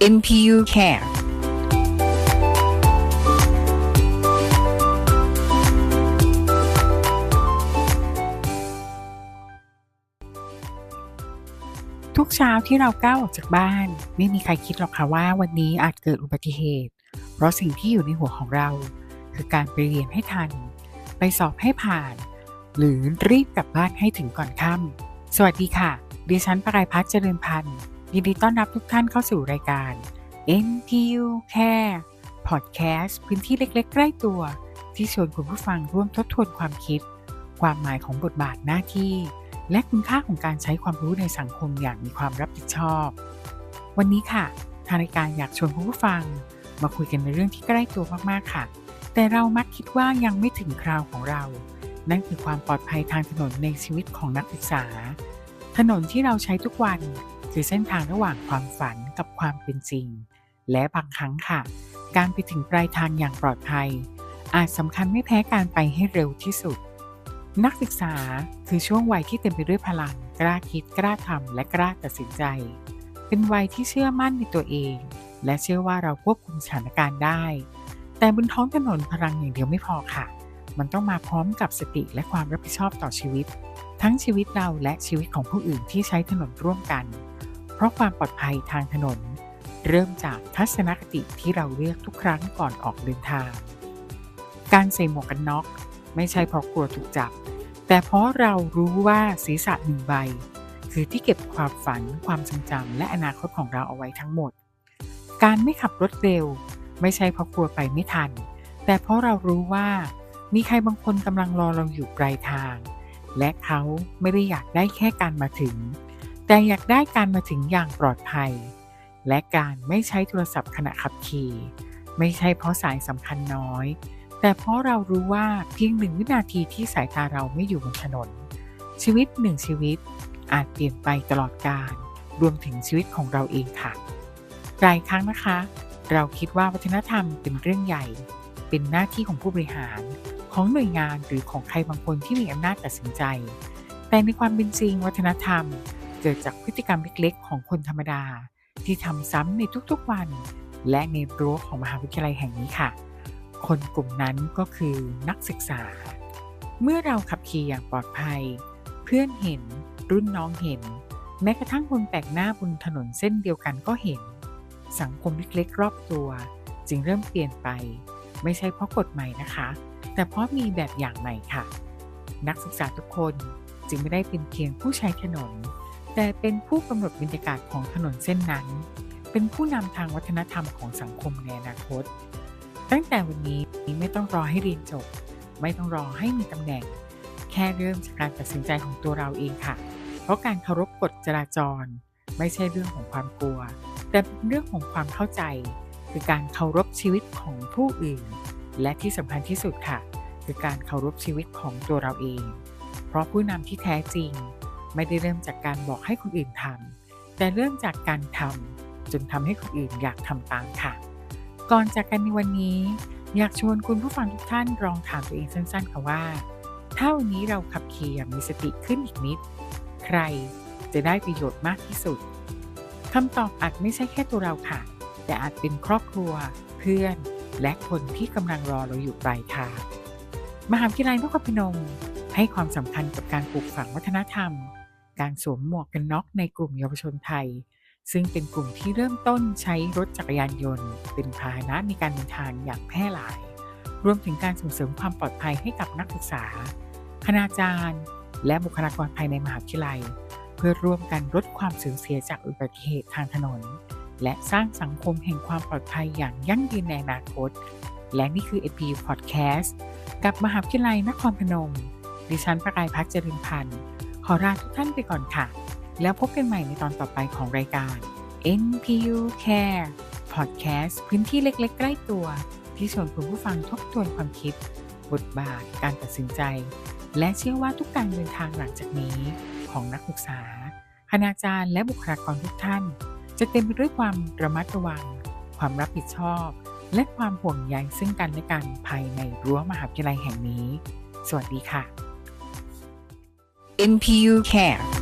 NPU Care ทุกเช้าที่เราก้าวออกจากบ้าน ไม่มีใครคิดหรอกค่ะว่าวันนี้อาจเกิดอุบัติเหตุ เพราะสิ่งที่อยู่ในหัวของเรา คือการไปเรียนให้ทัน ไปสอบให้ผ่าน หรือรีบกลับบ้านให้ถึงก่อนค่ำสวัสดีค่ะดิฉันประกายพัฒน์เจริญพันธ์ ยินดีต้อนรับทุกท่านเข้าสู่รายการ NPU Care Podcast พื้นที่เล็ก ๆ ใกล้ตัว ที่ชวนคุณผู้ฟังร่วมทบทวนความคิด ความหมายของบทบาทหน้าที่ และคุณค่าของการใช้ความรู้ในสังคมอย่างมีความรับผิดชอบ วันนี้ค่ะ ทางรายการอยากชวนคุณผู้ฟัง มาคุยกันในเรื่องที่ใกล้ตัวมากๆค่ะ แต่เรามักคิดว่ายังไม่ถึงคราวของเรา นั่นคือความปลอดภัยทางถนนในชีวิตของนักศึกษา ถนนที่เราใช้ทุกวัน คือเส้นทางระหว่างความฝันกับความเป็นจริง และบางครั้งค่ะ การไปถึงปลายทางอย่างปลอดภัย อาจสำคัญไม่แพ้การไปให้เร็วที่สุด นักศึกษาคือช่วงวัยที่เต็มไปด้วยพลัง กล้าคิดกล้าทำและกล้าตัดสินใจ เป็นวัยที่เชื่อมั่นในตัวเอง และเชื่อว่าเราควบคุมสถานการณ์ได้ แต่บนท้องถนนพลังอย่างเดียวไม่พอค่ะ มันต้องมาพร้อมกับสติและความรับผิดชอบต่อชีวิต ทั้งชีวิตเราและชีวิตของผู้อื่นที่ใช้ถนนร่วมกัน เพราะความปลอดภัยทางถนน เริ่มจากทัศนคติที่เราเลือกทุกครั้งก่อนออกเดินทาง การใส่หมวกกันน็อก ไม่ใช่เพราะกลัวถูกจับ แต่เพราะเรารู้ว่าศีรษะหนึ่งใบ คือที่เก็บความฝันความทรงจำและอนาคตของเราเอาไว้ทั้งหมด การไม่ขับรถเร็ว ไม่ใช่เพราะกลัวไปไม่ทัน แต่เพราะเรารู้ว่ามีใครบางคนกำลังรอเราอยู่ปลายทาง และเขาไม่ได้อยากได้แค่การมาถึง แต่อยากได้การมาถึงอย่างปลอดภัย และการไม่ใช้โทรศัพท์ขณะขับขี่ ไม่ใช่เพราะสายสำคัญน้อย แต่เพราะเรารู้ว่าเพียงหนึ่งวินาทีที่สายตาเราไม่อยู่บนถนน ชีวิตหนึ่งชีวิตอาจเปลี่ยนไปตลอดกาลรวมถึงชีวิตของเราเองค่ะหลายครั้งนะคะ เราคิดว่าวัฒนธรรมเป็นเรื่องใหญ่ เป็นหน้าที่ของผู้บริหาร ของหน่วยงานหรือของใครบางคนที่มีอำนาจตัดสินใจ แต่ในความเป็นจริงวัฒนธรรม เกิดจากพฤติกรรมเล็กๆ ของคนธรรมดา ที่ทำซ้ำในทุกๆวัน และในรั้วของมหาวิทยาลัยแห่งนี้ค่ะ คนกลุ่มนั้นก็คือนักศึกษา เมื่อเราขับขี่อย่างปลอดภัย เพื่อนเห็นรุ่นน้องเห็น แม้กระทั่งคนแปลกหน้าบนถนนเส้นเดียวกันก็เห็น สังคมเล็กๆ รอบตัว จึงเริ่มเปลี่ยนไป ไม่ใช่เพราะกฎใหม่นะคะ แต่เพราะมีแบบอย่างใหม่ค่ะ นักศึกษาทุกคนจึงไม่ได้เป็นเพียงผู้ใช้ถนน แต่เป็นผู้กำหนดบรรยากาศของถนนเส้นนั้น เป็นผู้นำทางวัฒนธรรมของสังคมในอนาคต ตั้งแต่วันนี้ไม่ต้องรอให้เรียนจบ ไม่ต้องรอให้มีตำแหน่ง แค่เริ่มจากการตัดสินใจของตัวเราเองค่ะ เพราะการเคารพกฎจราจร ไม่ใช่เรื่องของความกลัว แต่เป็นเรื่องของความเข้าใจ คือการเคารพชีวิตของผู้อื่น และที่สำคัญที่สุดค่ะ คือการเคารพชีวิตของตัวเราเอง เพราะผู้นำที่แท้จริง ไม่ได้เริ่มจากการบอกให้คนอื่นทำแต่เริ่มจากการทำจนทำให้คนอื่นอยากทำตามค่ะ ก่อนจากกันในวันนี้ อยากชวนคุณผู้ฟังทุกท่านลองถามตัวเองสั้นๆค่ะว่า ถ้าวันนี้เราขับขี่อย่างมีสติขึ้นอีกนิด ใครจะได้ประโยชน์มากที่สุดคำตอบอาจไม่ใช่แค่ตัวเราค่ะ แต่อาจเป็นครอบครัว เพื่อน และคนที่กำลังรอเราอยู่ปลายทางมหาวิทยาลัยนครพนมให้ความสำคัญกับการปลูกฝังวัฒนธรรม การสวมหมวกกันน็อกในกลุ่มเยาวชนไทย ซึ่งเป็นกลุ่มที่เริ่มต้นใช้รถจักรยานยนต์ เป็นพาหนะในการเดินทางอย่างแพร่หลาย รวมถึงการส่งเสริมความปลอดภัยให้กับนักศึกษา คณาจารย์ และบุคลากรภายในมหาวิทยาลัย เพื่อร่วมกันลดความสูญเสียจากอุบัติเหตุทางถนน และสร้างสังคมแห่งความปลอดภัยอย่างยั่งยืนในอนาคต และนี่คือ EP Podcast กับมหาวิทยาลัยนครพนม ดิฉันประกายพัฒน์เจริญพันธ์ ขอลาทุกท่านไปก่อนค่ะ แล้วพบกันใหม่ในตอนต่อไปของรายการ NPU Care Podcast พื้นที่เล็ก ๆ ใกล้ตัว ที่ชวนคุณผู้ฟังทบทวนความคิด บทบาท การตัดสินใจ และเชื่อว่าทุกการเดินทางหลังจากนี้ ของนักศึกษา คณาจารย์และบุคลากรทุกท่าน จะเต็มไปด้วยความระมัดระวัง ความรับผิดชอบ และความห่วงใยซึ่งกันและกันภายในรั้วมหาวิทยาลัยแห่งนี้ สวัสดีค่ะ MPU Care.